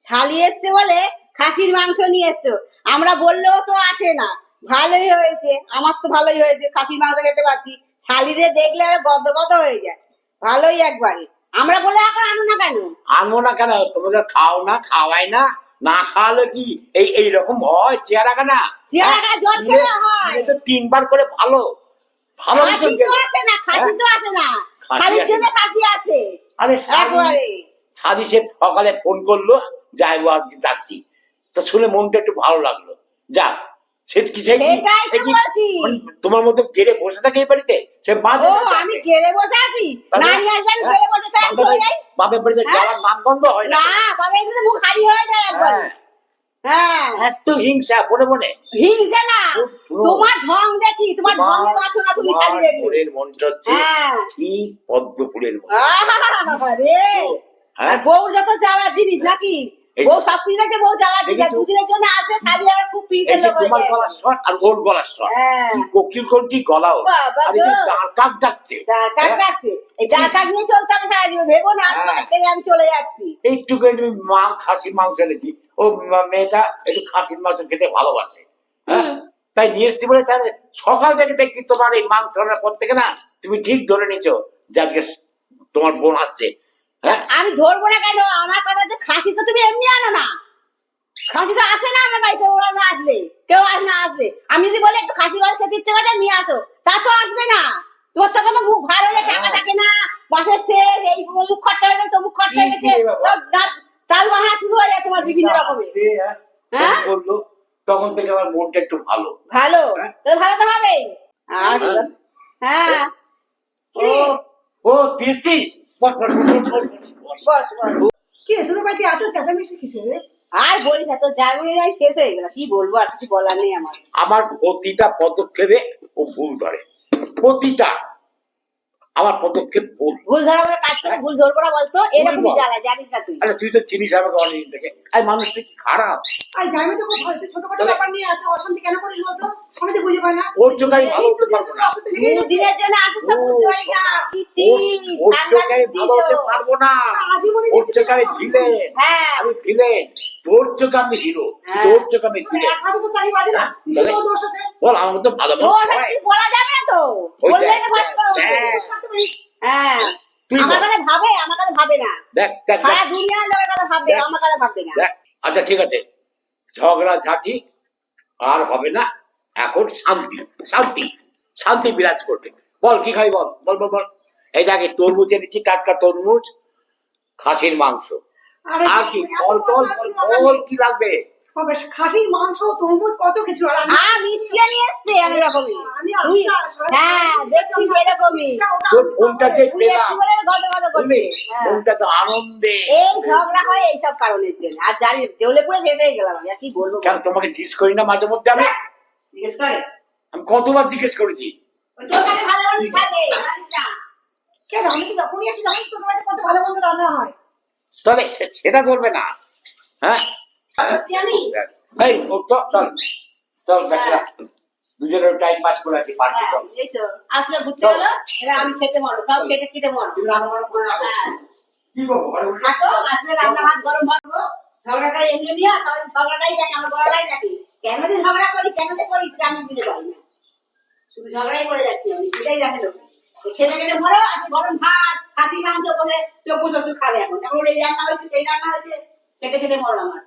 শালি এসছে বলে খাসির মাংস নিয়ে এসছো আমরা বললেও তো আসে না। ভালোই হয়েছে আমার তো ভালোই হয়েছে খাসির মাংস খেতে পারছি। শালিরে দেখলে আর গদ গদ হয়ে যায়। ভালোই একবারে। আমরা বলে এখন আনো না কেন? আনব না কেন? তোমরা খাও না খাওয়াই না। না খাওয়ালে কি এই এই রকম হয়? চেহারা কেনা চেহারা খানা জল খেলে হয়। তো তিনবার করে ভালো। ভালো খাসি তো আছে না খাসি তো আছে না। খাসি জন্য খাসি আছে। আরে একবারে। সারি সে সকালে ফোন করল যাই আজকে যাচ্ছি। তো শুনে মনটা একটু ভালো লাগল। যা সে কি। মানে তোমার মতো গেড়ে বসে থাকে এই বাড়িতে? সে মাঝে আমি বসে আছি। তাহলে- না নিয়ে আসলে আমি গেলে বসে থাকি বাপের বাড়িতে হ্যাঁ? যাওয়ার নাম বন্ধ হয় না না বাবা এগুলো মুখ হয়ে যায় একবারে। হ্যাঁ, হ্যাঁ। এত হিংসা মনে মনে? হিংসে না। তোমার ঢং দেখি তোমার ঢঙে মাথো না তুমি মনের মনটা হচ্ছে হ্যাঁ। ঠিক মন হ্যাঁ? আর বউ যত জ্বালার জিনিস নাকি? বউ সব কিছু দেখে বউ জ্বালার জিনিস। দুদিনের জন্য আসে শাড়ি খুব পিড়িতে লোক হয়ে তোমার গলার আর ওর গলার হ্যাঁ। কোকিল কোনটি বাবা আর এই কাক ডাকছে। কাক হ্যাঁ? ডাকছে। এই কাক নিয়ে চলতে হবে সারা জীবন ভেবো না হ্যাঁ। ছেড়ে আমি চলে যাচ্ছি। এইটুকু তুমি মা খাসির মাংস এনেছি ও মেয়েটা একটু খাসির মাংস খেতে ভালোবাসে। হ্যাঁ? তাই নিয়ে এসছি বলে তাহলে সকাল থেকে দেখি তোমার এই মাংস রান্নার পর থেকে না তুমি ঠিক ধরে নিছো যে আজকে তোমার বোন আসছে। হ্যাঁ আমি ধরবো না কেন? আমার কথা যে খাসি তো তুমি এমনি আনো না। খাসি তো আসে না আমার বাড়িতে ওরা না আসলে। কেউ আস না আসলে। আমি যদি বলি একটু খাসি মাছ খেতে ইচ্ছে করে নিয়ে আসো। তা তো আসবে না। তোর তো কোনো মুখ হয়ে টাকা থাকে না। সে এই মুখ খরচা হয়ে গেছে মুখ খরচা হয়ে গেছে। তাল বাহানা শুরু হয়ে যায় তোমার বিভিন্ন রকমের। হ্যাঁ, হ্যাঁ? তখন থেকে আমার মনটা একটু ভালো। ভালো? হ্যাঁ? তো ভালো তো হবে হ্যাঁ। হ্যাঁ। ও ও দিয়েছিস তোদের বাড়িতে এত চেঁচামেচি কিসের রে? আর বলিস না, তোর শেষ হয়ে গেল, কি বলব, আর কিছু বলার নেই আমার। আমার প্রতিটা পদক্ষেপে ও ভুল ধরে। প্রতিটা। আমার পদক্ষেপ ভুল। ভুল ধরা কাজ করে ভুল ধরবো না বলতো। জ্বালা জানিস না তুই। আরে তুই তো চিনিস আমাকে অনেকদিন থেকে। আর কি খারাপ? আর জামাই তো খুব হয়তো ছোটখাটো তাহলে- ব্যাপার নিয়ে এত অশান্তি কেন করিস বলতো? আমি তো বুঝে পাই না। ওর চোখে আমি ভালো হতে পারব না। দিনের জন্য তো বুঝতে পারি না। কি ওর- চিজ ওর ঠান্ডা চোখে আমি ভালো হতে পারব না। ওর চোখে আমি তোর ঝিলে হ্যাঁ। আমি ভিলেন তোর চোখে আমি হিরো। তোর চোখে আমি এক হাতে তো তালি বাজে না। হ্যাঁ, তোর দোষ আছে? বল আমার তো ভালো মানুষ বলা যাবে না তো? বললে তো হ্যাঁ। থাকতে পারিস। তুই আমার কথা ভাবে আমার কথা ভাবে না। দেখ দেখ দেখ। সারা দুনিয়া লোকের কথা ভাববে আমার কথা ভাববে না। আচ্ছা ঠিক আছে। ঝগড়া ঝাঁটি আর হবে না এখন শান্তি শান্তি শান্তি বিরাজ করবে। বল কি খাই বল? বল বল বল। এই দেখে তরমুজ এনেছি টাটকা তরমুজ খাসির মাংস। আর কি? বল বল বল বল কি লাগবে? খাসির মাংস তরমুজ কত কিছু? আর আমি হ্যাঁ নিয়ে এসছে রকমই আমি হ্যাঁ দেখছিস এরকমই। তোর ফোনটা যে পেলাম। হ্যাঁ। ফোনটা তো আনন্দে। এই ঝগড়া হয় এইসব কারণের জন্য। আর জানি জেলে পুরো শেষ হয়ে গেলাম আমি। আর কি বলব কেন তোমাকে জিজ্ঞেস করি না মাঝে মধ্যে আমি? জিজ্ঞেস করে? আমি কতবার জিজ্ঞেস করেছি? কেন আমি তো যখনই আসি তখন তোর কত ভালো মন্দ রান্না হয়। তাহলে সেটা করবে না। হ্যাঁ? আমি এই ও তো চল। চল দেখা দুজনের টাইম পাস করে আছি পার্টি হ্যাঁ, চল। এই তো আসলে ঘুরতে গেলো এরা আমি খেতে মরো সব কেটে কেটে মরো তুমি রান্না বান্না করে রাখো। হ্যাঁ। কি করব বসে? থাকো আসলে রান্না ভাত গরম ভাত করো। ঝগড়াটা এমনি নিয়ে সবাই ঝগড়াটাই দেখে আমার গলাটাই দেখে। কেন যে ঝগড়া করি কেন যে করি সেটা আমি বুঝতে পারি না। শুধু ঝগড়াই করে যাচ্ছি আমি সেটাই দেখে লোক। খেতে খেতে মরো আমি গরম ভাত খাসি মাংস বলে চোখ শ্বশুর খাবে এখন। যেমন এই রান্না হয়েছে সেই রান্না হয়েছে খেতে খেতে মরো আমার